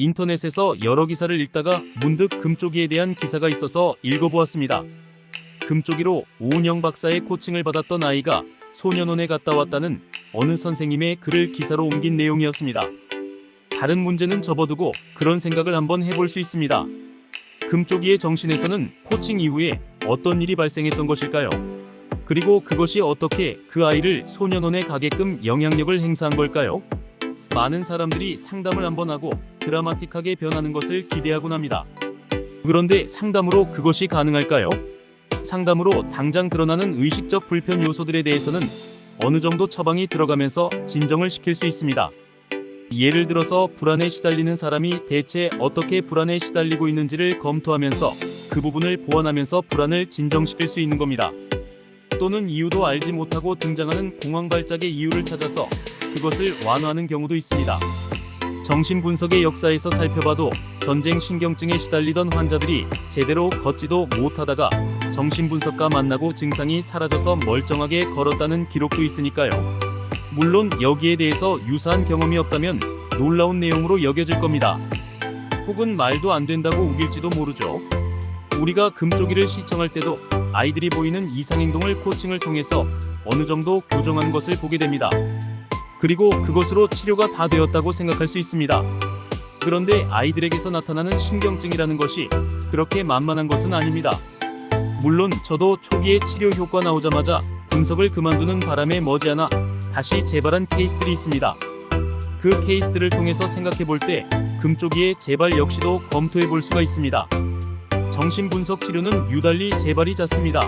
인터넷에서 여러 기사를 읽다가 문득 금쪽이에 대한 기사가 있어서 읽어보았습니다. 금쪽이로 오은영 박사의 코칭을 받았던 아이가 소년원에 갔다 왔다는 어느 선생님의 글을 기사로 옮긴 내용이었습니다. 다른 문제는 접어두고 그런 생각을 한번 해볼 수 있습니다. 금쪽이의 정신에서는 코칭 이후에 어떤 일이 발생했던 것일까요? 그리고 그것이 어떻게 그 아이를 소년원에 가게끔 영향력을 행사한 걸까요? 많은 사람들이 상담을 한번 하고 드라마틱하게 변하는 것을 기대하곤 합니다. 그런데 상담으로 그것이 가능할까요? 상담으로 당장 드러나는 의식적 불편 요소들에 대해서는 어느 정도 처방이 들어가면서 진정을 시킬 수 있습니다. 예를 들어서 불안에 시달리는 사람이 대체 어떻게 불안에 시달리고 있는지를 검토하면서 그 부분을 보완하면서 불안을 진정시킬 수 있는 겁니다. 또는 이유도 알지 못하고 등장하는 공황 발작의 이유를 찾아서 그것을 완화하는 경우도 있습니다. 정신분석의 역사에서 살펴봐도 전쟁 신경증에 시달리던 환자들이 제대로 걷지도 못하다가 정신분석가 만나고 증상이 사라져서 멀쩡하게 걸었다는 기록도 있으니까요. 물론 여기에 대해서 유사한 경험이 없다면 놀라운 내용으로 여겨질 겁니다. 혹은 말도 안 된다고 우길지도 모르죠. 우리가 금쪽이를 시청할 때도 아이들이 보이는 이상행동을 코칭을 통해서 어느 정도 교정하는 것을 보게 됩니다. 그리고 그것으로 치료가 다 되었다고 생각할 수 있습니다. 그런데 아이들에게서 나타나는 신경증이라는 것이 그렇게 만만한 것은 아닙니다. 물론 저도 초기에 치료 효과 나오자마자 분석을 그만두는 바람에 머지않아 다시 재발한 케이스들이 있습니다. 그 케이스들을 통해서 생각해 볼 때 금쪽이의 재발 역시도 검토해 볼 수가 있습니다. 정신분석 치료는 유달리 재발이 잦습니다.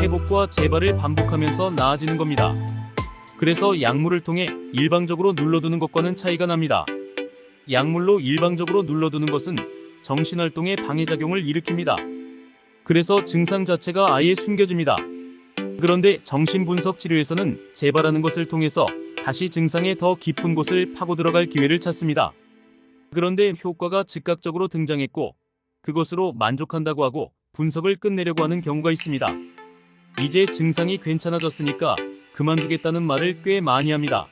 회복과 재발을 반복하면서 나아지는 겁니다. 그래서 약물을 통해 일방적으로 눌러두는 것과는 차이가 납니다. 약물로 일방적으로 눌러두는 것은 정신활동에 방해작용을 일으킵니다. 그래서 증상 자체가 아예 숨겨집니다. 그런데 정신분석 치료에서는 재발하는 것을 통해서 다시 증상의 더 깊은 곳을 파고 들어갈 기회를 찾습니다. 그런데 효과가 즉각적으로 등장했고 그것으로 만족한다고 하고 분석을 끝내려고 하는 경우가 있습니다. 이제 증상이 괜찮아졌으니까 그만두겠다는 말을 꽤 많이 합니다.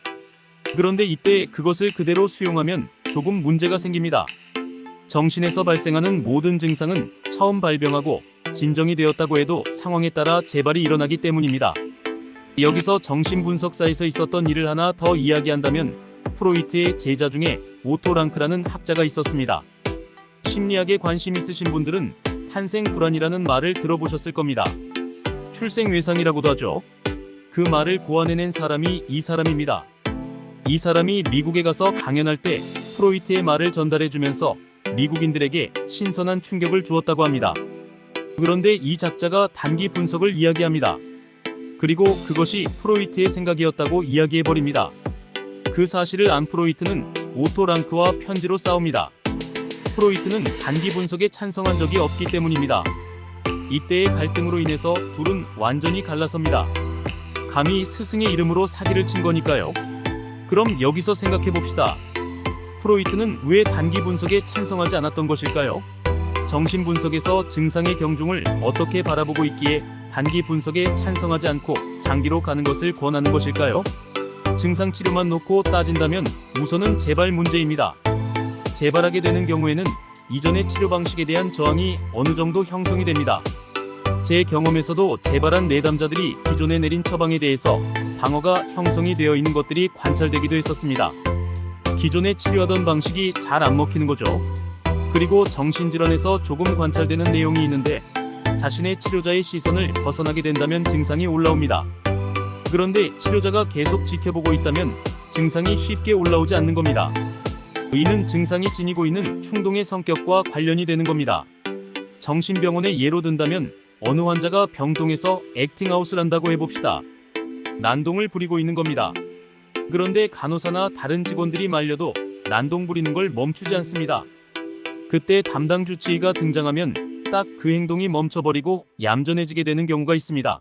그런데 이때 그것을 그대로 수용하면 조금 문제가 생깁니다. 정신에서 발생하는 모든 증상은 처음 발병하고 진정이 되었다고 해도 상황에 따라 재발이 일어나기 때문입니다. 여기서 정신분석사에서 있었던 일을 하나 더 이야기한다면 프로이트의 제자 중에 오토 랑크라는 학자가 있었습니다. 심리학에 관심 있으신 분들은 탄생 불안이라는 말을 들어보셨을 겁니다. 출생 외상이라고도 하죠. 그 말을 고안해낸 사람이 이 사람입니다. 이 사람이 미국에 가서 강연할 때 프로이트의 말을 전달해주면서 미국인들에게 신선한 충격을 주었다고 합니다. 그런데 이 작자가 단기 분석을 이야기합니다. 그리고 그것이 프로이트의 생각이었다고 이야기해버립니다. 그 사실을 안 프로이트는 오토 랑크와 편지로 싸웁니다. 프로이트는 단기 분석에 찬성한 적이 없기 때문입니다. 이때의 갈등으로 인해서 둘은 완전히 갈라섭니다. 감히 스승의 이름으로 사기를 친 거니까요. 그럼 여기서 생각해 봅시다. 프로이트는 왜 단기 분석에 찬성하지 않았던 것일까요? 정신 분석에서 증상의 경중을 어떻게 바라보고 있기에 단기 분석에 찬성하지 않고 장기로 가는 것을 권하는 것일까요? 증상 치료만 놓고 따진다면 우선은 재발 문제입니다. 재발하게 되는 경우에는 이전의 치료 방식에 대한 저항이 어느 정도 형성이 됩니다. 제 경험에서도 재발한 내담자들이 기존에 내린 처방에 대해서 방어가 형성이 되어 있는 것들이 관찰되기도 했었습니다. 기존에 치료하던 방식이 잘 안 먹히는 거죠. 그리고 정신질환에서 조금 관찰되는 내용이 있는데 자신의 치료자의 시선을 벗어나게 된다면 증상이 올라옵니다. 그런데 치료자가 계속 지켜보고 있다면 증상이 쉽게 올라오지 않는 겁니다. 이는 증상이 지니고 있는 충동의 성격과 관련이 되는 겁니다. 정신병원의 예로 든다면 어느 환자가 병동에서 액팅아웃을 한다고 해봅시다. 난동을 부리고 있는 겁니다. 그런데 간호사나 다른 직원들이 말려도 난동 부리는 걸 멈추지 않습니다. 그때 담당 주치의가 등장하면 딱 그 행동이 멈춰버리고 얌전해지게 되는 경우가 있습니다.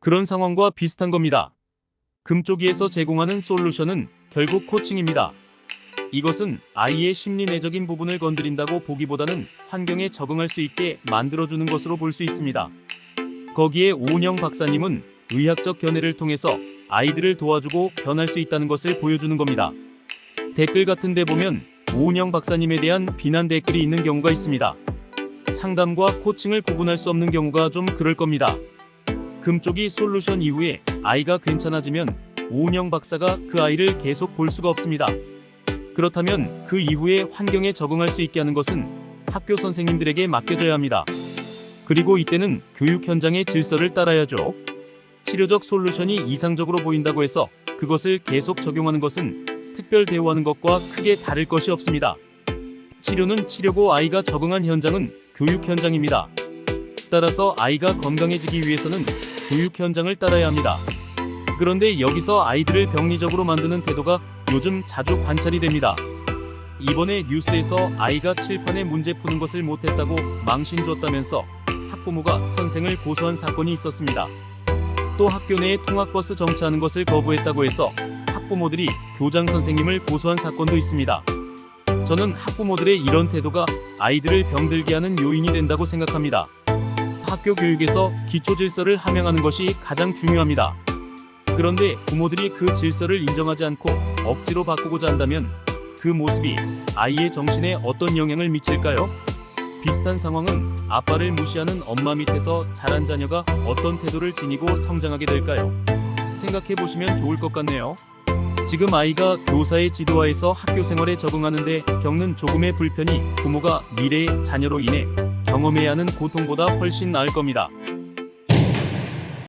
그런 상황과 비슷한 겁니다. 금쪽이에서 제공하는 솔루션은 결국 코칭입니다. 이것은 아이의 심리 내적인 부분을 건드린다고 보기보다는 환경에 적응할 수 있게 만들어주는 것으로 볼 수 있습니다. 거기에 오은영 박사님은 의학적 견해를 통해서 아이들을 도와주고 변할 수 있다는 것을 보여주는 겁니다. 댓글 같은 데 보면 오은영 박사님에 대한 비난 댓글이 있는 경우가 있습니다. 상담과 코칭을 구분할 수 없는 경우가 좀 그럴 겁니다. 금쪽이 솔루션 이후에 아이가 괜찮아지면 오은영 박사가 그 아이를 계속 볼 수가 없습니다. 그렇다면 그 이후에 환경에 적응할 수 있게 하는 것은 학교 선생님들에게 맡겨져야 합니다. 그리고 이때는 교육 현장의 질서를 따라야죠. 치료적 솔루션이 이상적으로 보인다고 해서 그것을 계속 적용하는 것은 특별 대우하는 것과 크게 다를 것이 없습니다. 치료는 치료고 아이가 적응한 현장은 교육 현장입니다. 따라서 아이가 건강해지기 위해서는 교육 현장을 따라야 합니다. 그런데 여기서 아이들을 병리적으로 만드는 태도가 요즘 자주 관찰이 됩니다. 이번에 뉴스에서 아이가 칠판에 문제 푸는 것을 못했다고 망신 줬다면서 학부모가 선생을 고소한 사건이 있었습니다. 또 학교 내에 통학버스 정차하는 것을 거부했다고 해서 학부모들이 교장 선생님을 고소한 사건도 있습니다. 저는 학부모들의 이런 태도가 아이들을 병들게 하는 요인이 된다고 생각합니다. 학교 교육에서 기초 질서를 함양하는 것이 가장 중요합니다. 그런데 부모들이 그 질서를 인정하지 않고 억지로 바꾸고자 한다면 그 모습이 아이의 정신에 어떤 영향을 미칠까요? 비슷한 상황은 아빠를 무시하는 엄마 밑에서 자란 자녀가 어떤 태도를 지니고 성장하게 될까요? 생각해 보시면 좋을 것 같네요. 지금 아이가 교사의 지도하에서 학교 생활에 적응하는데 겪는 조금의 불편이 부모가 미래의 자녀로 인해 경험해야 하는 고통보다 훨씬 나을 겁니다.